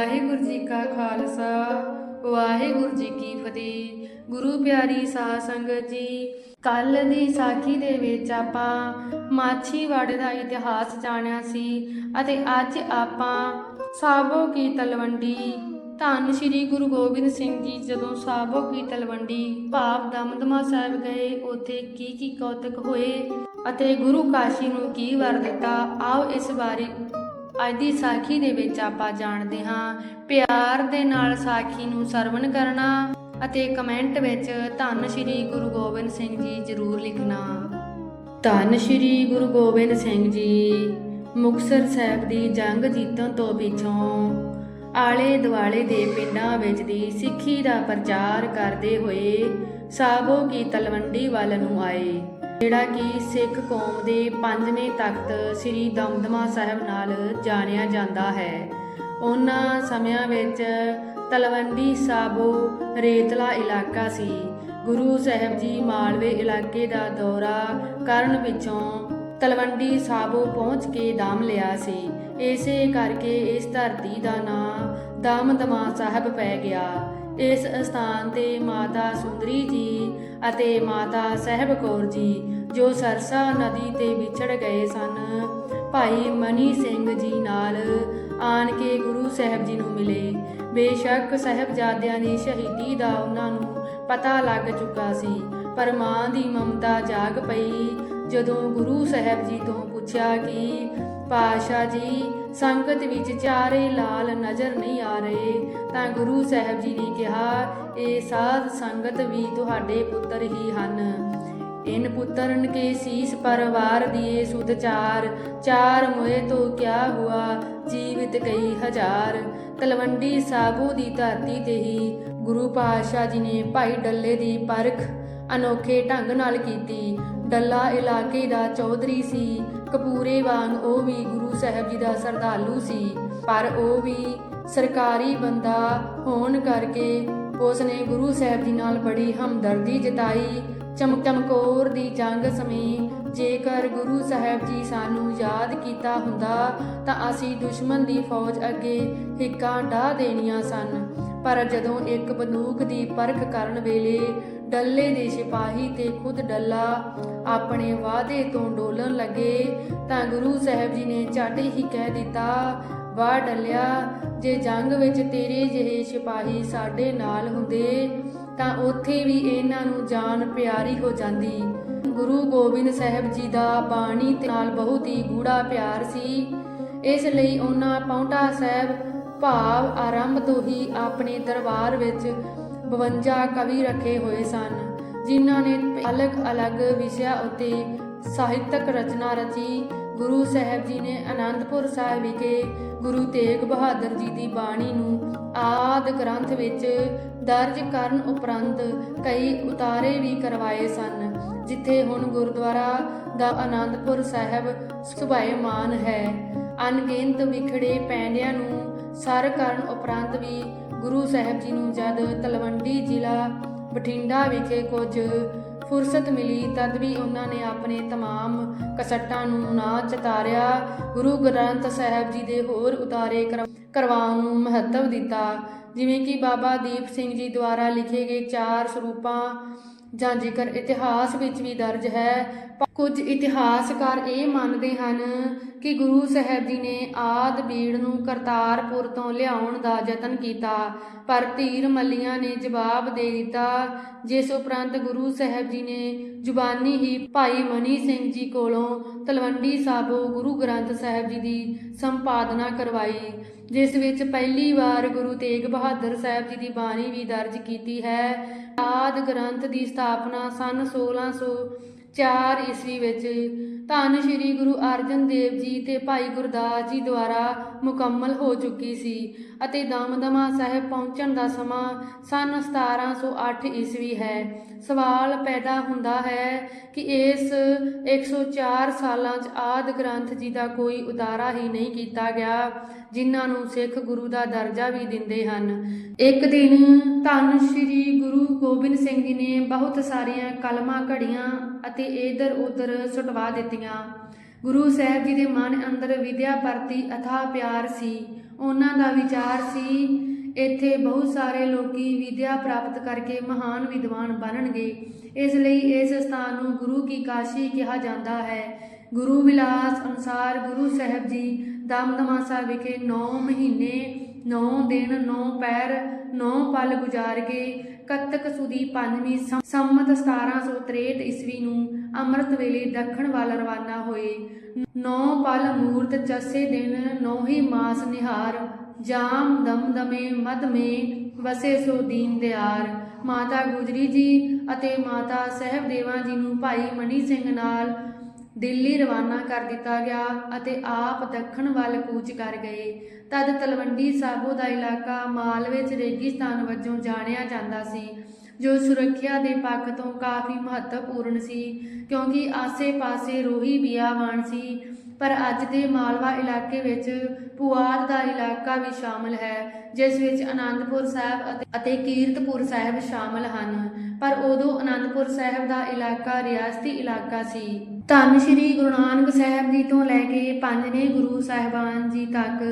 ਵਾਹਿਗੁਰੂ ਜੀ ਕਾ ਖਾਲਸਾ, ਵਾਹਿਗੁਰੂ ਜੀ ਕੀ ਫਤਿਹ। ਗੁਰੂ ਪਿਆਰੀ ਸਾਧ ਸੰਗਤ ਜੀ ਕੱਲ ਦੀ ਸਾਖੀ ਦੇ ਵਿੱਚ ਆਪਾਂ ਮਾਛੀਵਾੜੇ ਦਾ ਇਤਿਹਾਸ ਜਾਣਿਆ ਸੀ ਅਤੇ ਅੱਜ ਆਪਾਂ ਸਾਬੋ ਕੀ ਤਲਵੰਡੀ, ਧੰਨ ਸ਼੍ਰੀ ਗੁਰੂ ਗੋਬਿੰਦ ਸਿੰਘ ਜੀ ਜਦੋਂ ਸਾਬੋ ਕੀ ਤਲਵੰਡੀ ਭਾਵ ਦਮਦਮਾ ਸਾਹਿਬ ਗਏ, ਉੱਥੇ ਕੀ ਕੀ ਕੌਤਕ ਹੋਏ ਅਤੇ ਗੁਰੂ ਕਾਸ਼ੀ ਨੂੰ ਕੀ ਵਰ ਦਿੱਤਾ, ਆਓ ਇਸ ਬਾਰੇ ਅੱਜ ਦੀ ਸਾਖੀ ਦੇ ਵਿੱਚ ਆਪਾਂ ਜਾਣਦੇ ਹਾਂ, ਪਿਆਰ ਦੇ ਨਾਲ ਸਾਖੀ ਨੂੰ ਸਰਵਣ ਕਰਨਾ ਅਤੇ ਕਮੈਂਟ ਵਿੱਚ ਧੰਨ ਸ਼੍ਰੀ ਗੁਰੂ ਗੋਬਿੰਦ ਸਿੰਘ ਜੀ ਜ਼ਰੂਰ ਲਿਖਣਾ। ਧੰਨ ਸ਼੍ਰੀ ਗੁਰੂ ਗੋਬਿੰਦ ਸਿੰਘ ਜੀ, ਮੁਕਤਸਰ ਸਾਹਿਬ ਦੀ ਜੰਗ ਜੀਤਣ ਤੋਂ ਪਿੱਛੋਂ ਆਲੇ ਦੁਆਲੇ ਦੇ ਪਿੰਡਾਂ ਵਿੱਚ ਦੀ ਸਿੱਖੀ ਦਾ ਪ੍ਰਚਾਰ ਕਰਦੇ ਹੋਏ ਸਾਬੋ ਕੀ ਤਲਵੰਡੀ ਵੱਲ ਨੂੰ ਆਏ। ਜਿਹੜਾ ਕਿ ਸਿੱਖ ਕੌਮ ਦੇ ਪੰਜਵੇਂ ਤਖਤ ਸ੍ਰੀ ਦਮਦਮਾ ਸਾਹਿਬ ਨਾਲ ਜਾਣਿਆ ਜਾਂਦਾ ਹੈ। ਉਹਨਾਂ ਸਮਿਆਂ ਵਿੱਚ ਤਲਵੰਡੀ ਸਾਬੋ ਰੇਤਲਾ ਇਲਾਕਾ ਸੀ। ਗੁਰੂ ਸਾਹਿਬ ਜੀ ਮਾਲਵੇ ਇਲਾਕੇ ਦਾ ਦੌਰਾ ਕਰਨ ਪਿੱਛੋਂ ਤਲਵੰਡੀ ਸਾਬੋ ਪਹੁੰਚ ਕੇ ਦਮ ਲਿਆ ਸੀ। ਇਸੇ ਕਰਕੇ ਇਸ ਧਰਤੀ ਦਾ ਨਾਂ ਦਮਦਮਾ ਸਾਹਿਬ ਪੈ ਗਿਆ। ਇਸ ਸਥਾਨ ਤੇ ਮਾਤਾ ਸੁੰਦਰੀ ਜੀ ਅਤੇ ਮਾਤਾ ਸਹਿਬ ਕੌਰ ਜੀ, ਜੋ ਸਰਸਾ ਨਦੀ ਤੇ ਵਿਛੜ ਗਏ ਸਨ। ਭਾਈ ਮਨੀ ਸਿੰਘ ਜੀ ਨਾਲ ਆਣ ਕੇ ਗੁਰੂ ਸਾਹਿਬ ਜੀ ਨੂੰ ਮਿਲੇ। ਬੇਸ਼ੱਕ ਸਾਹਿਬਜ਼ਾਦਿਆਂ ਦੀ ਸ਼ਹੀਦੀ ਦਾ ਉਹਨਾਂ ਨੂੰ ਪਤਾ ਲੱਗ ਚੁੱਕਾ ਸੀ, ਪਰ ਮਾਂ ਦੀ ਮਮਤਾ ਜਾਗ ਪਈ ਜਦੋਂ ਗੁਰੂ ਸਾਹਿਬ ਜੀ ਤੋਂ ਪੁੱਛਿਆ ਕਿ ਪਾਸ਼ਾ ਜੀ, ਸੰਗਤ ਵਿੱਚ ਚਾਰੇ ਲਾਲ ਨਜ਼ਰ ਨਹੀਂ ਆ ਰਹੇ, ਤਾਂ ਗੁਰੂ ਸਾਹਿਬ ਜੀ ਨੇ ਕਿਹਾ, ਇਹ ਸਾਧ ਸੰਗਤ ਵੀ ਤੁਹਾਡੇ ਪੁੱਤਰ ਹੀ ਹਨ। ਇਨ ਪੁੱਤਰਨ ਕੇ ਸੀਸ ਪਰਵਾਰ ਦਿਏ ਸੁਧ ਚਾਰ ਚਾਰ ਮੋਏ ਤੋ ਕਿਆ ਹੁਆ, ਜੀਵਿਤ ਕਈ ਹਜ਼ਾਰ। ਤਲਵੰਡੀ ਸਾਬੂ ਦੀ ਧਰਤੀ ਤੇ ਹੀ ਗੁਰੂ ਪਾਤਸ਼ਾਹ ਜੀ ਨੇ ਭਾਈ ਡੱਲੇ ਦੀ ਪਰਖ ਅਨੋਖੇ ਢੰਗ ਨਾਲ ਕੀਤੀ। ਡੱਲਾ ਇਲਾਕੇ ਦਾ ਚੌਧਰੀ ਸੀ। ਕਪੂਰੇ ਵਾਂਗ ਉਹ ਵੀ ਗੁਰੂ ਸਾਹਿਬ ਜੀ ਦਾ ਸਰਦਾਲੂ ਸੀ। ਪਰ ਉਹ ਵੀ ਸਰਕਾਰੀ ਬੰਦਾ ਹੋਣ ਕਰਕੇ ਉਸ ਨੇ ਗੁਰੂ ਸਾਹਿਬ ਜੀ ਨਾਲ ਬੜੀ ਹਮਦਰਦੀ ਜਤਾਈ। ਚਮਕ ਚਮਕੌਰ ਦੀ ਜੰਗ ਸਮੇਂ ਜੇਕਰ ਗੁਰੂ ਸਾਹਿਬ ਜੀ ਸਾਨੂੰ ਯਾਦ ਕੀਤਾ ਹੁੰਦਾ ਤਾਂ ਅਸੀਂ ਦੁਸ਼ਮਣ ਦੀ ਫੌਜ ਅੱਗੇ ਹਿੱਕਾਂ ਢਾ ਦੇਣੀਆਂ ਸਨ। ਪਰ ਜਦੋਂ ਇੱਕ ਬੰਦੂਕ ਦੀ ਪਰਖ ਕਰਨ ਵੇਲੇ ਡੱਲੇ ਦੇ ਸਿਪਾਹੀ ਤੇ ਖੁਦ ਡੱਲਾ ਆਪਣੇ ਵਾਅਦੇ ਤੋਂ ਡੋਲਣ ਲੱਗੇ, ਤਾਂ ਗੁਰੂ ਸਾਹਿਬ ਜੀ ਨੇ ਝੱਟ ਹੀ ਕਹਿ ਦਿੱਤਾ, ਵਾਹ ਡੱਲਿਆ, ਜੇ ਜੰਗ ਵਿੱਚ ਤੇਰੇ ਜਿਹੇ ਸਿਪਾਹੀ ਸਾਡੇ ਨਾਲ ਹੁੰਦੇ, ਤਾਂ ਉੱਥੇ ਵੀ ਇਹਨਾਂ ਨੂੰ ਜਾਨ ਪਿਆਰੀ ਹੋ ਜਾਂਦੀ। ਗੁਰੂ ਗੋਬਿੰਦ ਸਾਹਿਬ ਜੀ ਦਾ ਬਾਣੀ ਨਾਲ ਬਹੁਤ ਹੀ ਗੂੜਾ ਪਿਆਰ ਸੀ। ਇਸ ਲਈ ਉਹਨਾਂ ਪੌਂਟਾ ਸਾਹਿਬ ਭਾਵ ਆਰੰਭ ਤੋਂ ਹੀ ਆਪਣੇ ਦਰਬਾਰ ਵਿੱਚ 52 ਕਵੀ ਰੱਖੇ ਹੋਏ ਸਨ, ਜਿਨ੍ਹਾਂ ਨੇ ਅਲੱਗ-ਅਲੱਗ ਵਿਸ਼ਿਆਂ ਉੱਤੇ ਸਾਹਿਤਕ ਰਚਨਾ ਰਚੀ। ਗੁਰੂ ਸਾਹਿਬ ਜੀ ਨੇ ਅਨੰਦਪੁਰ ਸਾਹਿਬ ਵਿਖੇ ਗੁਰੂ ਤੇਗ ਬਹਾਦਰ ਜੀ ਦੀ ਬਾਣੀ ਨੂੰ ਆਦ ਗ੍ਰੰਥ ਵਿੱਚ ਦਰਜ ਕਰਨ ਉਪਰੰਤ ਕਈ ਉਤਾਰੇ ਵੀ ਕਰਵਾਏ ਸਨ, ਜਿੱਥੇ ਹੁਣ ਗੁਰਦੁਆਰਾ ਦਾ ਆਨੰਦਪੁਰ ਸਾਹਿਬ ਸੁਭਾਏਮਾਨ ਹੈ। ਅਣਗਿਣਤ ਵਿਖੜੇ ਪੈਂਡਿਆਂ ਨੂੰ ਸਰ ਕਰਨ ਉਪਰੰਤ ਵੀ ਗੁਰੂ ਸਾਹਿਬ ਜੀ ਨੂੰ ਜਦ ਤਲਵੰਡੀ ਜ਼ਿਲ੍ਹਾ ਬਠਿੰਡਾ ਵਿਖੇ ਕੁਝ ਫੁਰਸਤ ਮਿਲੀ ਤਦ ਵੀ ਉਹਨਾਂ ਨੇ ਆਪਣੇ तमाम ਕਸਟਾਂ ਨੂੰ ਨਾ ਚਤਾਰਿਆ ਗੁਰੂ ਗ੍ਰੰਥ ਸਾਹਿਬ ਜੀ ਦੇ ਹੋਰ ਉਤਾਰੇ ਕਰਮ- ਕਰਵਾਉਣ ਨੂੰ ਮਹੱਤਵ ਦਿੱਤਾ ਜਿਵੇਂ ਕਿ ਬਾਬਾ ਦੀਪ ਸਿੰਘ ਜੀ ਦੁਆਰਾ ਲਿਖੇ ਗਏ ਚਾਰ ਸਰੂਪਾਂ ਜਾਂ ਜ਼ਿਕਰ ਇਤਿਹਾਸ ਵਿੱਚ ਵੀ ਦਰਜ ਹੈ ਪ- ਕੁਝ ਇਤਿਹਾਸਕਾਰ ਇਹ ਮੰਨਦੇ ਹਨ ਕਿ ਗੁਰੂ ਸਾਹਿਬ ਜੀ ਨੇ ਆਦ ਬੀੜ ਨੂੰ ਕਰਤਾਰਪੁਰ ਤੋਂ ਲਿਆਉਣ ਦਾ ਯਤਨ ਕੀਤਾ, ਪਰ ਧੀਰ ਮੱਲੀਆਂ ਨੇ ਜਵਾਬ ਦੇ ਦਿੱਤਾ, ਜਿਸ ਉਪਰੰਤ ਗੁਰੂ ਸਾਹਿਬ ਜੀ ਨੇ ਜ਼ੁਬਾਨੀ ਹੀ ਭਾਈ ਮਨੀ ਸਿੰਘ ਜੀ ਕੋਲੋਂ ਤਲਵੰਡੀ ਸਾਬੋ ਗੁਰੂ ਗ੍ਰੰਥ ਸਾਹਿਬ ਜੀ ਦੀ ਸੰਪਾਦਨਾ ਕਰਵਾਈ। ਜਿਸ ਵਿੱਚ ਪਹਿਲੀ ਵਾਰ ਗੁਰੂ ਤੇਗ ਬਹਾਦਰ ਸਾਹਿਬ ਜੀ ਦੀ ਬਾਣੀ ਵੀ ਦਰਜ ਕੀਤੀ ਹੈ। ਆਦ ਗ੍ਰੰਥ ਦੀ ਸਥਾਪਨਾ ਸਨ 1604 ਈਸਵੀ ਵਿੱਚ ਧੰਨ ਸ਼੍ਰੀ ਗੁਰੂ ਅਰਜਨ ਦੇਵ ਜੀ ਤੇ ਭਾਈ ਗੁਰਦਾਸ ਜੀ ਦੁਆਰਾ ਮੁਕੰਮਲ ਹੋ ਚੁੱਕੀ ਸੀ ਅਤੇ ਦਮਦਮਾ ਸਾਹਿਬ ਪਹੁੰਚਣ ਦਾ ਸਮਾਂ ਸਨ 1708 ਈਸਵੀ ਹੈ। ਸਵਾਲ ਪੈਦਾ ਹੁੰਦਾ ਹੈ ਕਿ ਇਸ 104 ਸਾਲਾਂ 'ਚ ਆਦ ਗ੍ਰੰਥ ਜੀ ਦਾ ਕੋਈ ਉਤਾਰਾ ਹੀ ਨਹੀਂ ਕੀਤਾ ਗਿਆ, ਜਿਨ੍ਹਾਂ ਨੂੰ ਸਿੱਖ ਗੁਰੂ ਦਾ ਦਰਜਾ ਵੀ ਦਿੰਦੇ ਹਨ। ਇੱਕ ਦਿਨ ਧੰਨ ਸ਼੍ਰੀ ਗੁਰੂ ਗੋਬਿੰਦ ਸਿੰਘ ਜੀ ਨੇ ਬਹੁਤ ਸਾਰੀਆਂ ਕਲਮਾਂ ਘੜੀਆਂ ਅਤੇ ਇਧਰ ਉਧਰ ਸੁਟਵਾ ਦਿੱਤੀਆਂ। ਗੁਰੂ ਸਾਹਿਬ ਜੀ ਦੇ ਮਨ ਅੰਦਰ ਵਿਦਿਆ ਪ੍ਰਤੀ ਅਥਾਹ ਪਿਆਰ ਸੀ। ਉਹਨਾਂ ਦਾ ਵਿਚਾਰ ਸੀ, ਇੱਥੇ ਬਹੁਤ ਸਾਰੇ ਲੋਕੀ ਵਿਦਿਆ ਪ੍ਰਾਪਤ ਕਰਕੇ ਮਹਾਨ ਵਿਦਵਾਨ ਬਣਨਗੇ। ਇਸ ਲਈ ਇਸ ਸਥਾਨ ਨੂੰ ਗੁਰੂ ਕੀ ਕਾਸ਼ੀ ਕਿਹਾ ਜਾਂਦਾ ਹੈ। ਗੁਰੂ ਵਿਲਾਸ ਅਨੁਸਾਰ ਗੁਰੂ ਸਾਹਿਬ ਜੀ ਦਮਦਮਾ ਸਾਹਿਬ ਵਿਖੇ 9 ਮਹੀਨੇ 9 ਦਿਨ 9 ਪੈਰ 9 ਪਲ ਗੁਜ਼ਾਰ ਕੇ ਕੱਤਕ ਸੁਦੀ ਪੰਜਵੀਂ ਸੰ- ਸੰਮਤ 1763 ਈਸਵੀ ਨੂੰ ਅੰਮ੍ਰਿਤ ਵੇਲੇ ਦੱਖਣ ਵੱਲ ਰਵਾਨਾ ਹੋਏ। ਨੌ ਪਲ ਮੂਰਤ ਚਸੇ ਦਿਨ ਨੌਹੀ ਮਾਸ ਨਿਹਾਰ। ਜਾਮ ਦਮ ਦਮਦਮੇ ਮਦਮੇ ਵਸੇ ਸੋ ਦੀਨ ਦਿਆਰ। ਮਾਤਾ ਗੁਜਰੀ ਜੀ ਅਤੇ ਮਾਤਾ ਸਹਿਬਦੇਵਾ ਜੀ ਨੂੰ ਭਾਈ ਮਨੀ ਸਿੰਘ ਨਾਲ ਦਿੱਲੀ ਰਵਾਨਾ ਕਰ ਦਿੱਤਾ ਗਿਆ ਅਤੇ ਆਪ ਦੱਖਣ ਵੱਲ ਕੂਚ ਕਰ ਗਏ। ਤਦ ਤਲਵੰਡੀ ਸਾਬੋ ਦਾ ਇਲਾਕਾ ਮਾਲਵੇ ਚ ਰੇਗਿਸਤਾਨ ਵਜੋਂ ਜਾਣਿਆ ਜਾਂਦਾ ਸੀ। ਜੋ ਸੁਰੱਖਿਆ ਦੇ ਪੱਖ ਤੋਂ ਕਾਫੀ ਮਹੱਤਵਪੂਰਨ ਸੀ, ਕਿਉਂਕਿ ਆਸੇ-ਪਾਸੇ ਰੋਹੀ ਬਿਆਵਾਨ ਸੀ, ਪਰ ਅੱਜ ਦੇ ਮਾਲਵਾ ਇਲਾਕੇ ਵਿੱਚ ਪੁਆਧ ਦਾ ਇਲਾਕਾ ਵੀ ਸ਼ਾਮਲ ਹੈ, ਜਿਸ ਵਿੱਚ ਆਨੰਦਪੁਰ ਸਾਹਿਬ ਅਤੇ- ਅਤੇ ਕੀਰਤਪੁਰ ਸਾਹਿਬ ਸ਼ਾਮਲ ਹਨ, ਪਰ ਉਦੋਂ ਆਨੰਦਪੁਰ ਸਾਹਿਬ ਦਾ ਇਲਾਕਾ ਰਿਆਸਤੀ ਇਲਾਕਾ ਸੀ। ਧੰਨ ਸ਼੍ਰੀ ਗੁਰੂ ਨਾਨਕ ਸਾਹਿਬ ਜੀ ਤੋਂ ਲੈ ਕੇ ਪੰਜਵੇਂ ਗੁਰੂ ਸਾਹਿਬਾਨ ਜੀ ਤੱਕ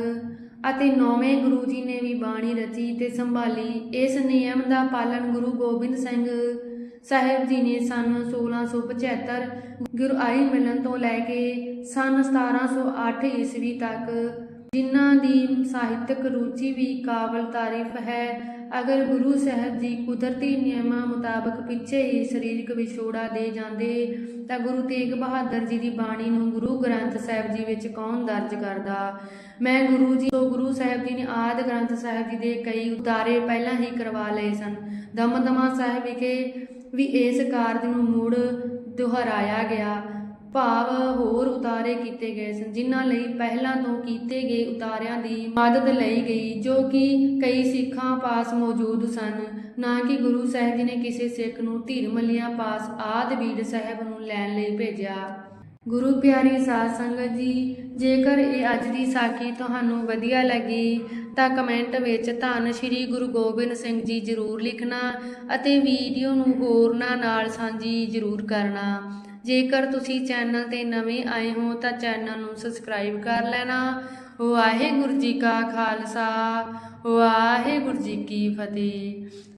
ਅਤੇ ਨੌਵੇਂ ਗੁਰੂ ਜੀ ਨੇ ਵੀ ਬਾਣੀ ਰਚੀ ਤੇ ਸੰਭਾਲੀ। ਇਸ ਨਿਯਮ ਦਾ ਪਾਲਨ ਗੁਰੂ ਗੋਬਿੰਦ ਸਿੰਘ ਸਾਹਿਬ ਜੀ ਨੇ ਸਨ 1675 ਗੁਰੂ ਆਈ ਮਿਲਣ ਤੋਂ ਲੈ ਕੇ ਸਨ 1708 ਈਸਵੀ ਤੱਕ। ਜਿਨ੍ਹਾਂ ਦੀ ਸਾਹਿਤਕ ਰੁਚੀ ਵੀ ਕਾਬਲ ਤਾਰੀਫ ਹੈ ਅਗਰ ਗੁਰੂ ਸਾਹਿਬ ਜੀ ਕੁਦਰਤੀ ਨਿਯਮਾਂ ਮੁਤਾਬਕ ਪਿੱਛੇ ਹੀ ਸਰੀਰਕ ਵਿਛੋੜਾ ਦੇ ਜਾਂਦੇ, ਤਾਂ ਗੁਰੂ ਤੇਗ ਬਹਾਦਰ ਜੀ ਦੀ ਬਾਣੀ ਨੂੰ ਗੁਰੂ ਗ੍ਰੰਥ ਸਾਹਿਬ ਜੀ ਵਿੱਚ ਕੌਣ ਦਰਜ ਕਰਦਾ? ਮੈਂ ਗੁਰੂ ਜੀ ਤੋਂ ਗੁਰੂ ਸਾਹਿਬ ਜੀ ਨੇ ਆਦ ਗ੍ਰੰਥ ਸਾਹਿਬ ਜੀ ਦੇ ਕਈ ਉਤਾਰੇ ਪਹਿਲਾਂ ਹੀ ਕਰਵਾ ਲਏ ਸਨ। ਦਮਦਮਾ ਸਾਹਿਬ ਵਿਖੇ ਵੀ ਇਸ ਕਾਰਜ ਨੂੰ ਮੁੜ ਦੁਹਰਾਇਆ ਗਿਆ। ਭਾਵ ਹੋਰ ਉਤਾਰੇ ਕੀਤੇ ਗਏ ਸਨ, ਜਿਨ੍ਹਾਂ ਲਈ ਪਹਿਲਾਂ ਤੋਂ ਕੀਤੇ ਗਏ ਉਤਾਰਿਆਂ ਦੀ ਮਦਦ ਲਈ ਗਈ, ਜੋ ਕਿ ਕਈ ਸਿੱਖਾਂ ਪਾਸ ਮੌਜੂਦ ਸਨ। ਨਾ ਕਿ ਗੁਰੂ ਸਾਹਿਬ ਜੀ ਨੇ ਕਿਸੇ ਸਿੱਖ ਨੂੰ ਧੀਰਮਲੀਆਂ ਪਾਸ ਆਦ ਬੀੜ ਸਾਹਿਬ ਨੂੰ ਲੈਣ ਲਈ ਭੇਜਿਆ। ਗੁਰੂ ਪਿਆਰੀ ਸਾਧ ਸੰਗਤ ਜੀ, ਜੇਕਰ ਇਹ ਅੱਜ ਦੀ ਸਾਖੀ ਤੁਹਾਨੂੰ ਵਧੀਆ ਲੱਗੀ, ਤਾਂ ਕਮੈਂਟ ਵਿੱਚ ਧੰਨ ਸ਼੍ਰੀ ਗੁਰੂ ਗੋਬਿੰਦ ਸਿੰਘ ਜੀ ਜ਼ਰੂਰ ਲਿਖਣਾ ਅਤੇ ਵੀਡੀਓ ਨੂੰ ਹੋਰਨਾਂ ਨਾਲ ਸਾਂਝੀ ਜ਼ਰੂਰ ਕਰਨਾ। ਜੇਕਰ ਤੁਸੀਂ ਚੈਨਲ ਤੇ ਨਵੇਂ ਆਏ ਹੋ ਤਾਂ ਚੈਨਲ ਨੂੰ ਸਬਸਕ੍ਰਾਈਬ ਕਰ ਲੈਣਾ। ਵਾਹਿਗੁਰੂ ਜੀ ਕਾ ਖਾਲਸਾ, ਵਾਹਿਗੁਰੂ ਜੀ ਕੀ ਫਤਿਹ।